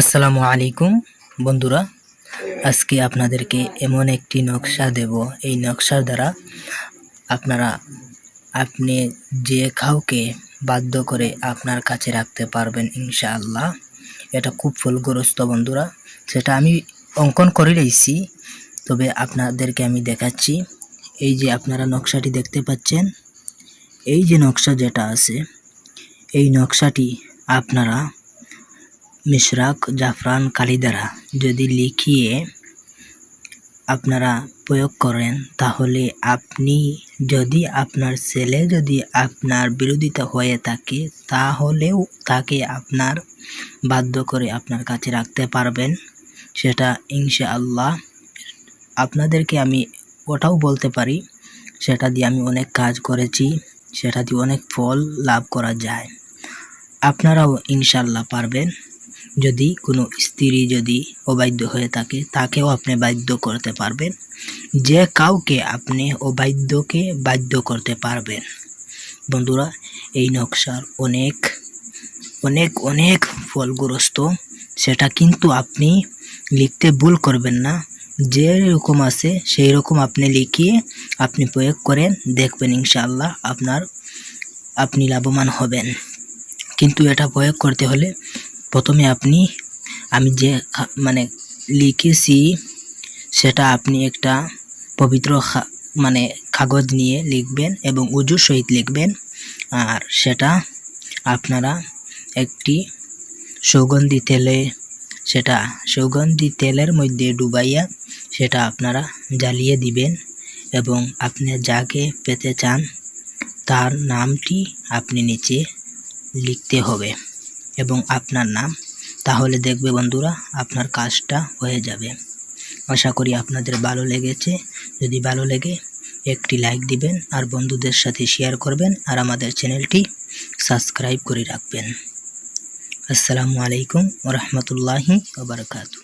আসসালামু আলাইকুম, বন্ধুরা। আজকে আপনাদেরকে এমন একটি নকশা দেব। এই নকশার দ্বারা আপনারা, আপনি যে কাউকে বাধ্য করে আপনার কাছে রাখতে পারবেন, ইনশাআল্লাহ। এটা খুব ফুলগ্রস্ত, বন্ধুরা। সেটা আমি অঙ্কন করে রয়েছি তবে আপনাদেরকে আমি দেখাচ্ছি। এই যে আপনারা নকশাটি দেখতে পাচ্ছেন, এই যে নকশা যেটা আছে, এই নকশাটি আপনারা মিশরাক, জাফরান কালি দ্বারা যদি লিখিয়ে আপনারা প্রয়োগ করেন, তাহলে আপনি যদি আপনার ছেলে যদি আপনার বিরোধিতা হয়ে থাকে, তাহলেও তাকে আপনার বাধ্য করে আপনার কাছে রাখতে পারবেন। সেটা ইনশাআল্লাহ। আপনাদেরকে আমি ওটাও বলতে পারি, সেটা দিয়ে আমি অনেক কাজ করেছি, সেটা দিয়ে অনেক ফল লাভ করা যায়। আপনারাও ইনশাল্লাহ পারবেন। যদি কোনো স্ত্রী যদি অবাধ্য হয়ে থাকে, তাকেও আপনি বাধ্য করতে পারবেন। যে কাউকে আপনি অবাধ্যকে বাধ্য করতে পারবেন। বন্ধুরা, এই নকশার অনেক অনেক অনেক ফলগ্রস্ত। সেটা কিন্তু আপনি লিখতে ভুল করবেন না। যে রকম আছে সেই রকম আপনি লিখিয়ে আপনি প্রয়োগ করেন, দেখবেন ইনশাআল্লাহ আপনার, আপনি লাভবান হবেন। কিন্তু এটা প্রয়োগ করতে হলে প্রথমে আপনি, আমি যে মানে লিখেছি, সেটা আপনি একটা পবিত্র মানে কাগজ নিয়ে লিখবেন এবং উজুর সহিত লিখবেন। আর সেটা আপনারা একটি সুগন্ধি তেলে, সেটা সুগন্ধি তেলের মধ্যে ডুবাইয়া সেটা আপনারা জ্বালিয়ে দিবেন এবং আপনি যাকে পেতে চান, তার নামটি আপনি নিচে লিখতে হবে। এবং আপনার নাম, তাহলে দেখবে বন্ধুরা আপনার কাজটা হয়ে যাবে। আশা করি আপনাদের ভালো লেগেছে। যদি ভালো লেগে, একটি লাইক দিবেন আর বন্ধুদের সাথে শেয়ার করবেন আর আমাদের চ্যানেলটি সাবস্ক্রাইব করে রাখবেন। আসসালামু আলাইকুম রহমতুল্লাহি ওবরকাতু